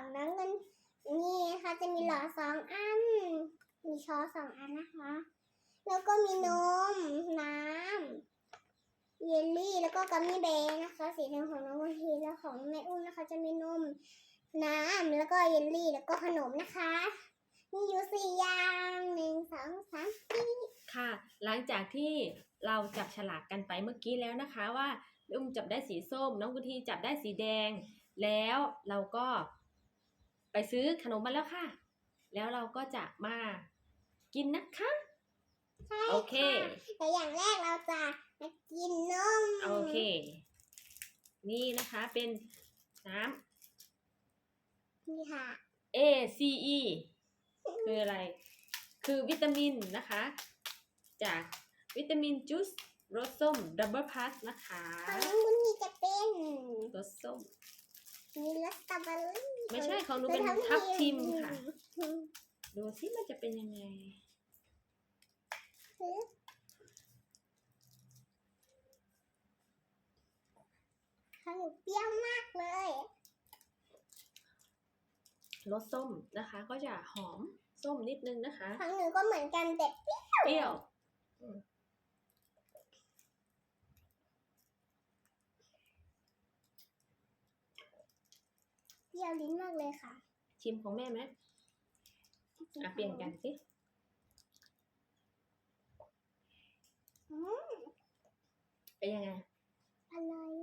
ฝั่งนั้นกันนี่ค่ะจะมีหลอดสองอัน มีช้อนสองอันนะคะ แล้วก็มีนม น้ำเยลลี่แล้วก็กัมมี่เบรนะคะ สีแดงของน้องวันทีแล้วของแม่อุ้มนะคะ จะมีนม น้ำแล้วก็เยลลี่แล้วก็ขนมนะคะมีอยู่สี่อย่างหนึ่งสองสามสี่ค่ะ หลังจากที่เราจับฉลากกันไปเมื่อกี้แล้วนะคะว่าอุ้มจับได้สีส้ม น้องกุทีจับได้สีแดง แล้วเราก็ ไปซื้อขนมมาแล้วค่ะ แล้วเราก็จะมากินนะคะ ใช่โอเคค่ะแต่อย่างแรกเราจะมากินนมโอเค นี่นะคะเป็นน้นี่ค่ะำ A C E คืออะไร คือวิตามินนะคะ จากวิตามินจูสรสส้มดับเบิลพัสนะคะ ของน้องบุญมีจะเป็นรสส้ม มีรสสตรอเบอรี่ไม่ใช่ของหนูเป็นทับทิมค่ะ ดูสิมันจะเป็นยังไงข้าวหนูเปรี้ยวมากเลยรสส้มนะคะ ก็จะหอมส้มนิดนึงนะคะ ของหนูก็เหมือนกันแต่เปรี้ยว เปรี้ยว รี้ยวลิ้นมากเลยค่ะ ชิมของแม่ไหมอะเปลี่ยนกันสิอืมเป็นยังไง อร่อย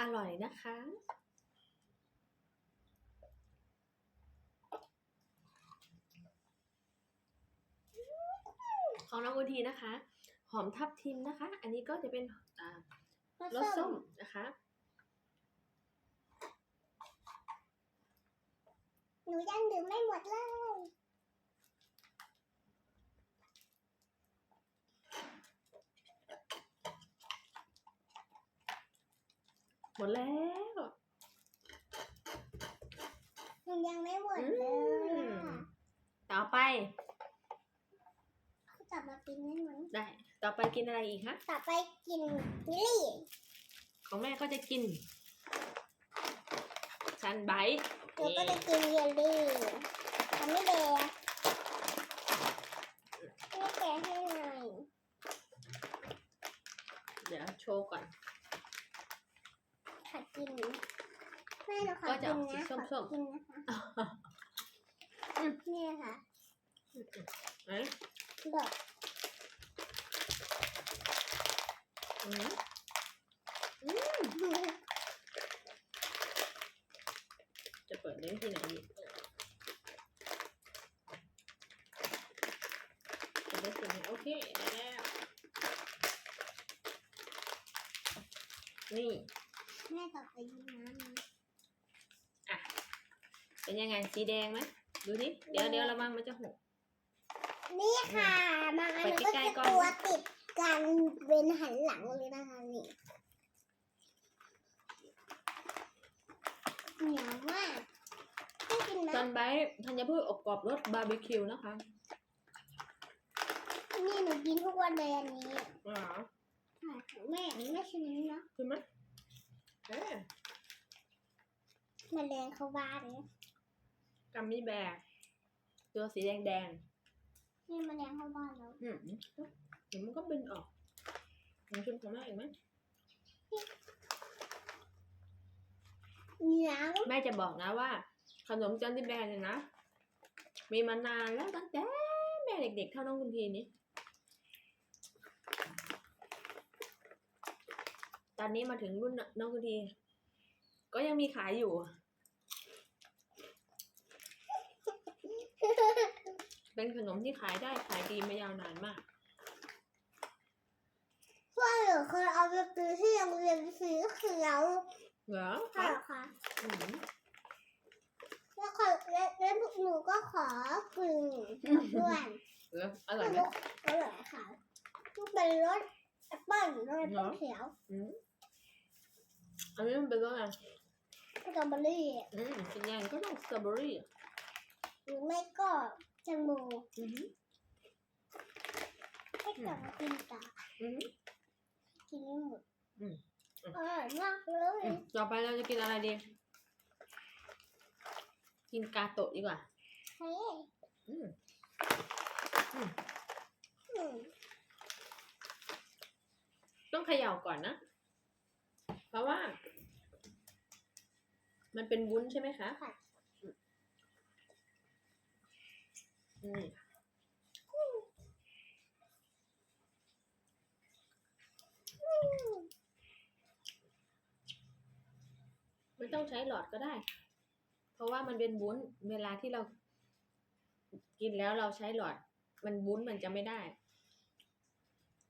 อร่อยนะคะ ของน้องอุทีนะคะ หอมทับทิมนะคะ อันนี้ก็จะเป็นอ่ารสส้มนะคะ หนูยังดื่มไม่หมดเลย หมดแล้ว หนูยังไม่หมดเลยอะต่อไปเขาจับมากินได้ไหมได้ ต่อไปกินอะไรอีกคะต่อไปกินมิลลี่ของแม่ก็จะกินซันไบ ต์หนูก็จะกินเยลลี่ทำไม่แบกไม่แกะให้หน่อยเดี๋ยวโชว์ก่อน ขอกินแม่หนูขอก็จะกินออกสีนะขส้อมๆกินนะคะนี่ค่ะเอ้ยดอกอืม จะเปิดเล่นที่ไหนดีจะได้ที่ไหนโอเคได้แล้ว นี่แม่ต่อไปกินน้ำนะเป็นยังไงสีแดงไหมดูดิเดี๋ยวเดี๋ยวระวังมันจะหก นี่ค่ะบางอันมันก็จะตัวติดกันเป็นหันหลังเลยนะคะนี่เหนียวมาก ไม่กินซันะนไบต์ธัญพืชอบกรอบรสบาร์บีคิวนะคะนี่หนูกินทุกวันเลยอันนี้อ๋อค่ะของแม่อันนี้ไม่ใช่นี้นะใช่ไหมเอ๊ะแมันแรงเข้าบ้านเลยกัมมี่แบร์ตัวสีแดงแดงนี่แมันแรงเข้าบ้านแล้วๆอืมเดี๋ยวมันก็บินออกลองชิมของแม่อีกไหมเหนียวแม่จะบอกนะว่า ขนมจันทิแบร์เนี่ยนะ มีมานานแล้วตั้งแต่แม่เด็กๆเท่าน้องคุณทีนี้ ตอนนี้มาถึงรุ่นน้องคุณที ก็ยังมีขายอยู่ เป็นขนมที่ขายได้ขายดีมายาวนานมากพวกหนูเคยเอาไปซื้อที่โรงเรียนสีเขียวเหรอค่ะค่ะ อืมแล้วขอแล้วแล้วหนูก็ขอกินด้วยเหรออร่อยไหมอร่อยค่ะมันเป็นรสแอปเปิ้ลรสแอปเปิ้ลเขียวอืมอันนี้มันเป็นรสอะไรสตรอเบอรี่อืมเป็นยังไงก็ต้องสตรอเบอรี่หรือไม่ก็แตงโมอือหือให้กลับมากินต่ออือหือกินไม่หมดอืมอร่อยมากเลยอืมต่อไปเราจะกินอะไรดี กินกาโตะดีกว่าเฮ้ยอืมอืมต้องเขย่าก่อนนะ เพราะว่า มันเป็นวุ้นใช่ไหมคะค่ะอืมอืมไม่ต้องใช้หลอดก็ได้เพ ราะว่ามันเป็นวุ้นเวลาที่เรากินแล้วเราใช้หลอด มันวุ้นมันจะไม่ได้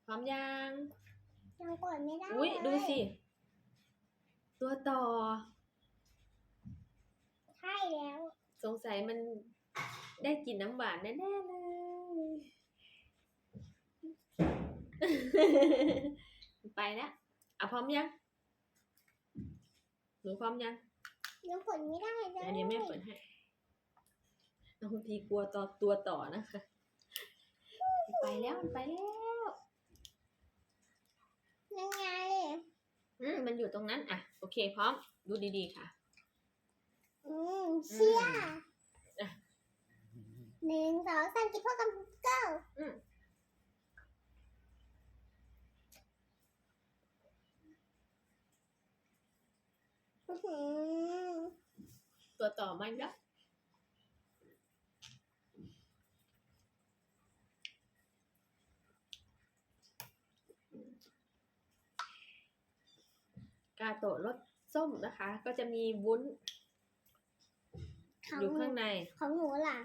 พร้อมยังยังกดไม่ได้อุ้ยเลดูสิ ตัวต่อ ใช่แล้ว สงสัยมันได้กลิ่นน้ำหวานแน่ๆเลยไปแล้วอะพร้อมยังหนูพร้อมยัง ยังกดไม่ได้เลยเดี๋ยวแม่เปิดให้น้องพีกลัวต่อตัวต่อนะคะ ไปแล้วมันไปแล้วยังไงอืมมันอยู่ตรงนั้นอะโอเคพร้อมดูดีๆค่ะ อืมเชี่ยอะหนึ่งสองสามกินพ่อกับเก้าอืมอื้อหือ ตัวต่อมาอีกแล้วกาโตะรสส้มนะคะ ก็จะมีวุ้นของอยู่ข้างใน ของหนูล่ะ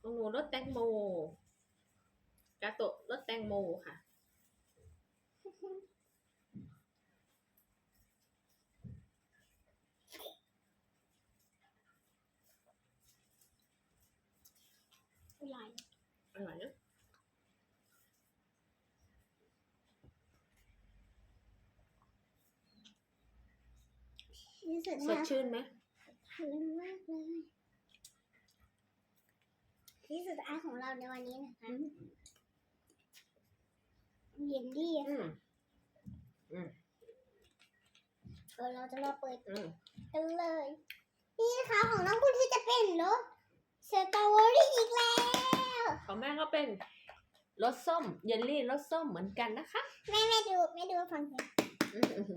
ของหนูรสแตงโม กาโตะรสแตงโมค่ะ อร่อย อร่อยนะรู้สึกสว่าดชื่นไหมชื้นมากเลยที่สุดท้ายของเราในวันนี้นะคะเย็นดีอืมเออเราจะมาเปิดอืมกันเลย นี่นะคะของน้องคุณที่จะเป็นรสสตรอเบอรี่อีกแล้ว ของแม่ก็เป็นรสส้มเยลลี่รสส้มเหมือนกันนะคะแม่แม่ดูแม่ดูฟังเสียงอืม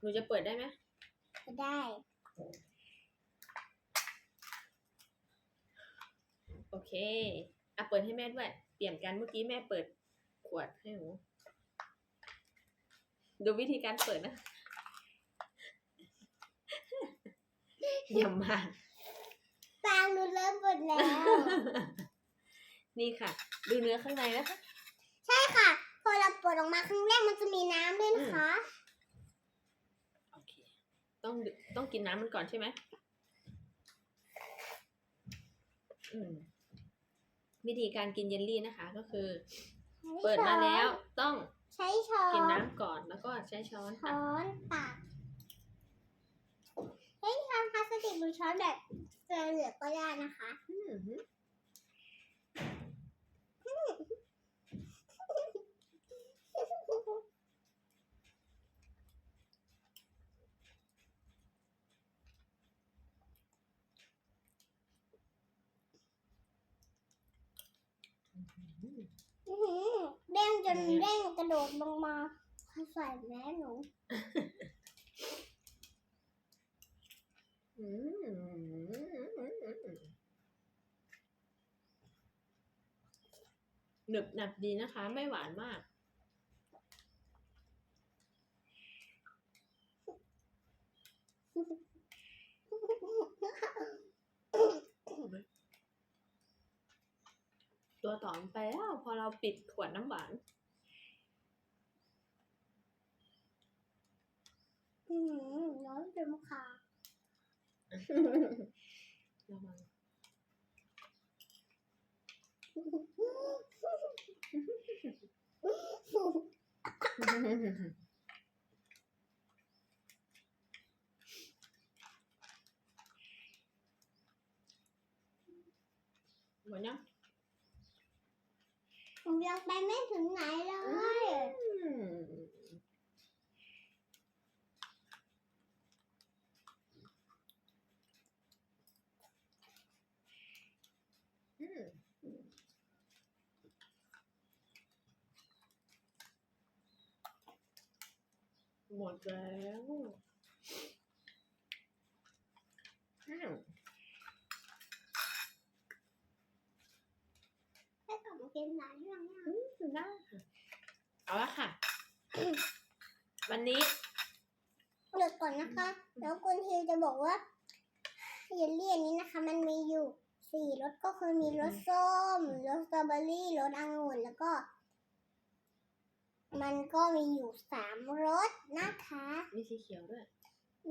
หนูจะเปิดได้ไหมก็ได้โอเคอะเปิดให้แม่ด้วย เปลี่ยนกันเมื่อกี้แม่เปิดขวดให้หนูดูวิธีการเปิดนะอย่ามาตางหนูเริ่มหมดแล้ว นี่ค่ะ ดูเนื้อข้างในนะคะ ใช่ค่ะ พอเราเปิดออกมาครั้งแรกมันจะมีน้ำด้วยนะคะ โอเค ต้องดื่มต้องกินน้ำมันก่อนใช่ไหมอืมวิธีการกินเยลลี่นะคะ ก็คือ เปิดมาแล้วต้องใช้ช้อนกินน้ำก่อนแล้วก็ใช้ช้อนตักช้อนตักเฮ้ยช้อนพลาสติกหรือช้อนแบบเเหลือก็ได้นะคะ อืมฮึอืม อื้อหือ เด้งจนเด้งกระโดดลงมาใส่แม่หนูอืมหนึบหนับดีนะคะ ไม่หวานมาก ตัวต่อมนไปแล้วพอเราปิดขวดน้ำหวาน อื้อหือร้อนจนขาด ระวังหมดยัง ผมยังไปไม่ถึงไหนเลย อืม หมดแล้วอ้าวให้กลับมากินหลายเรื่องนะอืมได้ค่ะเอาละค่ะ วันนี้เดี๋ยวก่อนนะคะ แล้วคุณทิวจะบอกว่าเยลลี่อันนี้นะคะ มันมีอยู่สี่รสก็คือมีรสส้มรสสตรอเบอรี่รสองุ่นแล้วก็ มันก็มีอยู่สามรสนะคะ มีสีเขียวด้วย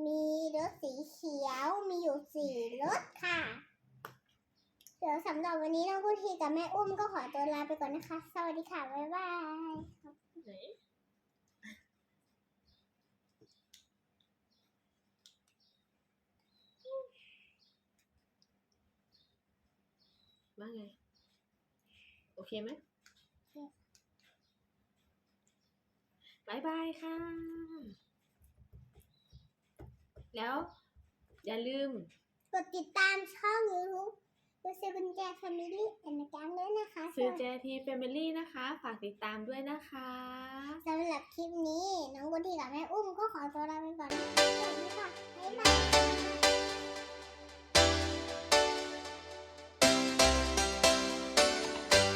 มีรสสีเขียว มีอยู่สี่รสค่ะ เดี๋ยวสำหรับวันนี้น้องกุทีกับแม่อุ้มก็ขอตัวลาไปก่อนนะคะ สวัสดีค่ะ บ๊ายบายไหนว่าไง โอเคไหม บายบายค่ะ แล้วอย่าลืม กดติดตามช่องยูทูบดูเซกุนแจแฟมิลี่แอนด์แกงด้วยนะคะซื้อแจทีแฟมิลี่นะคะ ฝากติดตามด้วยนะคะสำหรับคลิปนี้ น้องบุญทีกับแม่อุ้มก็ขอตัวลาไปก่อนสวัสดีค่ะบ๊ายบาย